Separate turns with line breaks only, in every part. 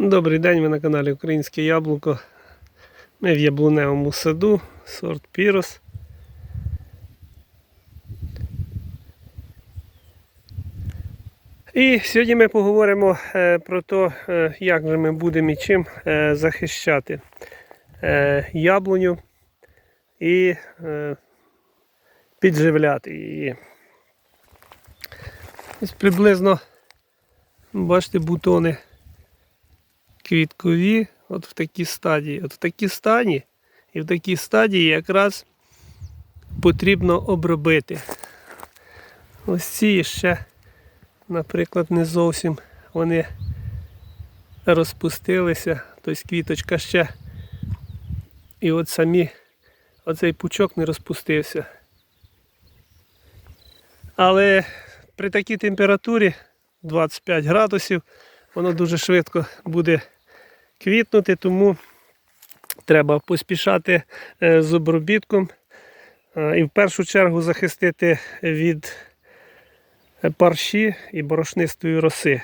Добрий день, ви на каналі Українське Яблуко. Ми в яблуневому саду, сорт Пірос. І сьогодні ми поговоримо е, про те, е, як же ми будемо і чим е, захищати яблуню і підживляти її. Ось приблизно, бачите, бутони квіткові, от в такій стадії. От в такій стадії і в такій стадії якраз потрібно обробити. Ось ці ще, наприклад, не зовсім вони розпустилися, тобто квіточка ще. І от самі оцей пучок не розпустився. Але при такій температурі 25 градусів воно дуже швидко буде квітнути, тому треба поспішати е, з обробітком е, і в першу чергу захистити від е, парші і борошнистої роси.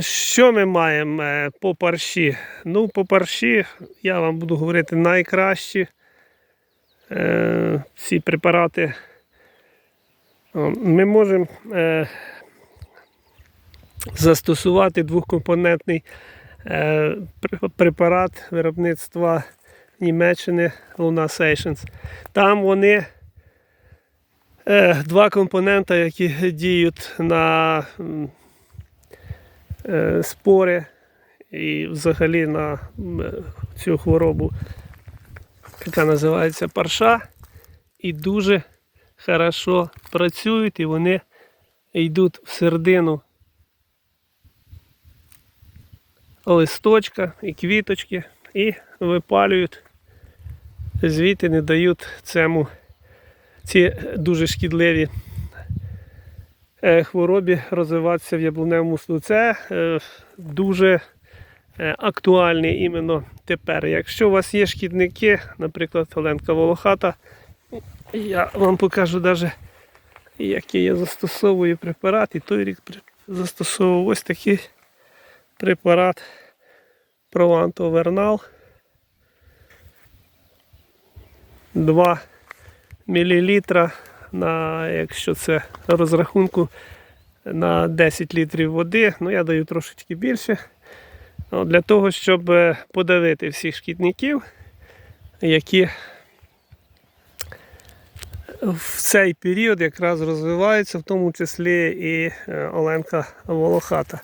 Що ми маємо по парші? Ну, по парші я вам буду говорити найкращі ці препарати. Ми можемо застосувати двохкомпонентний препарат виробництва Німеччини Luna Sessions. Там вони е, два компонента, які діють на е, спори і взагалі на е, цю хворобу, яка називається парша, і дуже хорошо працюють, і вони йдуть в середину листочка і квіточки і випалюють, звідти не дають цьому ці дуже шкідливі е, хворобі розвиватися в яблуневому саду. Це е, дуже е, актуальний іменно тепер. Якщо у вас є шкідники, наприклад, Оленка Волохата, я вам покажу навіть, який я застосовую препарат. І той рік застосовував ось такий препарат Прованто Вернал. 2 мл на, якщо це розрахунку на 10 літрів води, ну я даю трошечки більше. Для того, щоб е, подавити всіх шкідників, які в цей період якраз розвиваються, в тому числі і е, Оленка Волохата.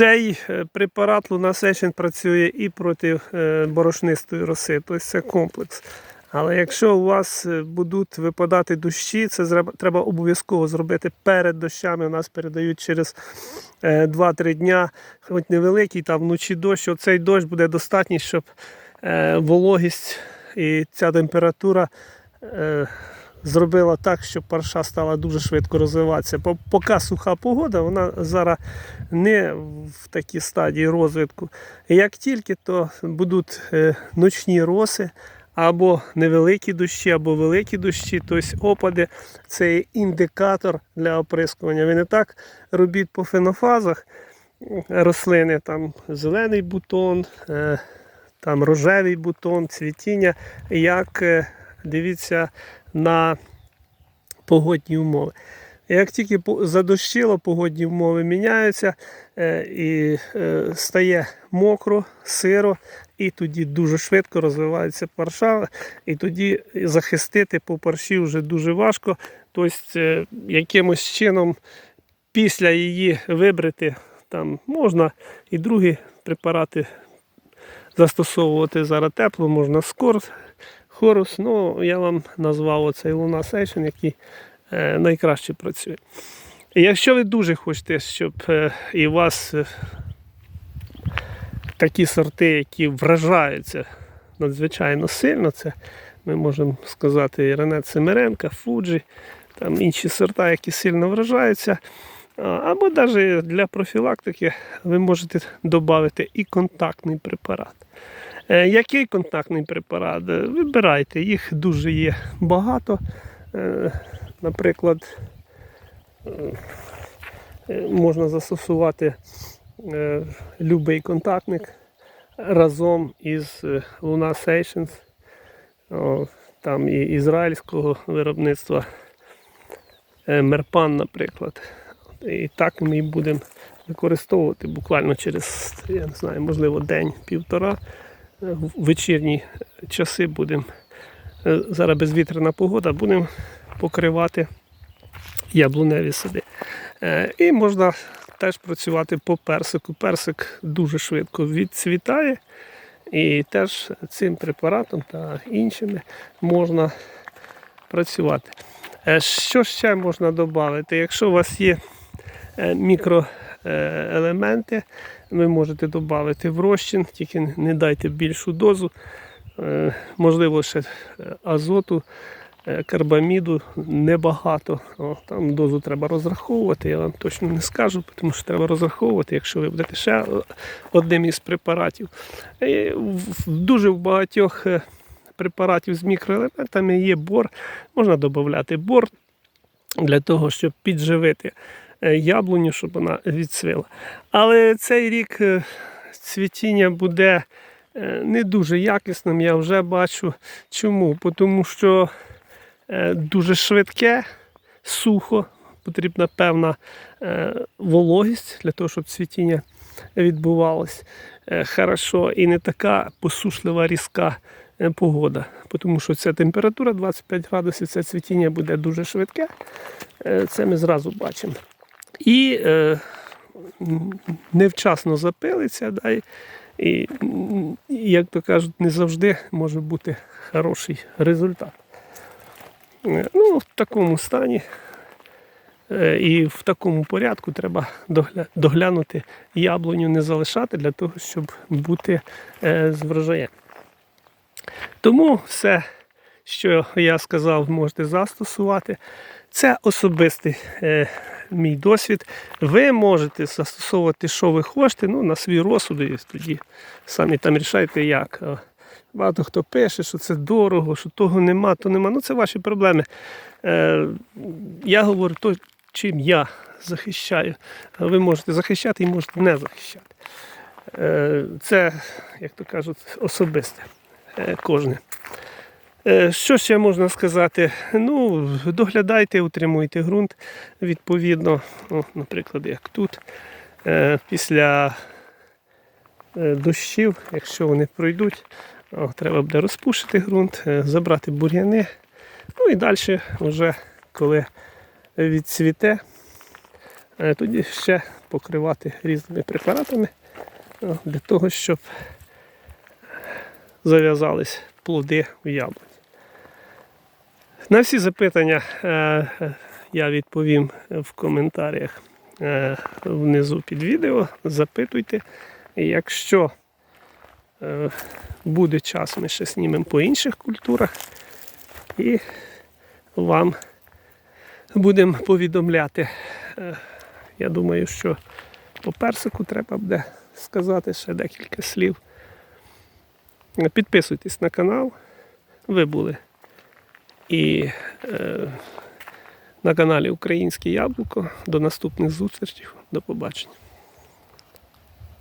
Цей е, препарат Лунасешин працює і проти е, борошнистої роси, тобто це комплекс. Але якщо у вас е, будуть випадати дощі, це треба обов'язково зробити перед дощами. У нас передають через е, 2-3 дня, хоч невеликий, там вночі дощ. Оцей дощ буде достатній, щоб вологість і ця температура зробила так, щоб парша стала дуже швидко розвиватися. Поки суха погода, вона зараз не в такій стадії розвитку. Як тільки то будуть е, ночні роси, або невеликі дощі, або великі дощі, тобто опади, це є індикатор для оприскування. Ви не так робіть по фенофазах рослини, там зелений бутон, е, там рожевий бутон, цвітіння, як е, дивіться на погодні умови. Як тільки задощило, погодні умови міняються е, і е, стає мокро, сиро, і тоді дуже швидко розвивається парша, і тоді захистити по парші вже дуже важко. Тобто е, якимось чином після її вибрати там можна і другі препарати застосовувати зараз тепло, можна скорс, хорус. Ну, я вам назвав оцей Луна Сейшн, який е, найкраще працює. Якщо ви дуже хочете, щоб е, і у вас е, такі сорти, які вражаються надзвичайно сильно, це ми можемо сказати і Рене Цимиренка, Фуджі, там інші сорта, які сильно вражаються. Або навіть для профілактики ви можете додати і контактний препарат. Е, Який контактний препарат? Е, Вибирайте, їх дуже є багато. Е, наприклад, можна застосувати любий контактник разом із Luna Sessions, там і ізраїльського виробництва Мерпан, наприклад. І так ми будемо використовувати буквально через, я не знаю, можливо, день-півтора. В вечірні часи будемо, е, зараз безвітряна погода, будемо покривати яблуневі сади. Е, І можна теж працювати по персику. Персик дуже швидко відцвітає. І теж цим препаратом та іншими можна працювати. Е, Що ще можна додати? Якщо у вас є е, мікроелементи, ви можете додати в розчин, тільки не дайте більшу дозу. Е, Можливо, ще е, азоту, е, карбаміду небагато. Там дозу треба розраховувати, я вам точно не скажу, тому що треба розраховувати, якщо ви будете ще е, одним із препаратів. Дуже в багатьох е, препаратів з мікроелементами є бор. Можна додати бор для того, щоб підживити е, яблуню, щоб вона відцвіла. Але цей рік е, цвітіння буде е, не дуже якісним, я вже бачу. Чому? Тому що е, дуже швидке, сухо, потрібна певна е, вологість для того, щоб цвітіння відбувалось е, хорошо і не така посушлива різка е, погода. Тому що ця температура 25 градусів, це цвітіння буде дуже швидке. Е, Це ми зразу бачимо. І е, невчасно запилиться, да, і, і, як то кажуть, не завжди може бути хороший результат. Е, Ну, в такому стані е, і в такому порядку треба догля- доглянути яблуню, не залишати для того, щоб бути е, з врожаєм. Тому все, що я сказав, можете застосувати. Це особистий е, мій досвід. Ви можете застосовувати, що ви хочете, ну, на свій розсуд, і тоді самі там рішайте як. Е, Багато хто пише, що це дорого, що того нема, то нема. Ну це ваші проблеми. Е, я говорю то, чим я захищаю. Ви можете захищати і можете не захищати. Е, це, як то кажуть, особисте е, кожне. Е, Що ще можна сказати? Ну, доглядайте, утримуйте ґрунт відповідно, О, наприклад, як тут. Е, Після е, дощів, якщо вони пройдуть, о, треба буде розпушити ґрунт, забрати бур'яни. Ну і далі, вже коли відцвіте, тоді ще покривати різними препаратами для того, щоб зав'язались плоди у яблуні. На всі запитання е, я відповім в коментарях е, внизу під відео. Запитуйте. Якщо е, буде час, ми ще знімемо по інших культурах і вам будемо повідомляти. Я думаю, що по персику треба буде сказати ще декілька слів. Підписуйтесь на канал. Ви були і е, на каналі Українське Яблуко. До наступних зустрічей. До побачення.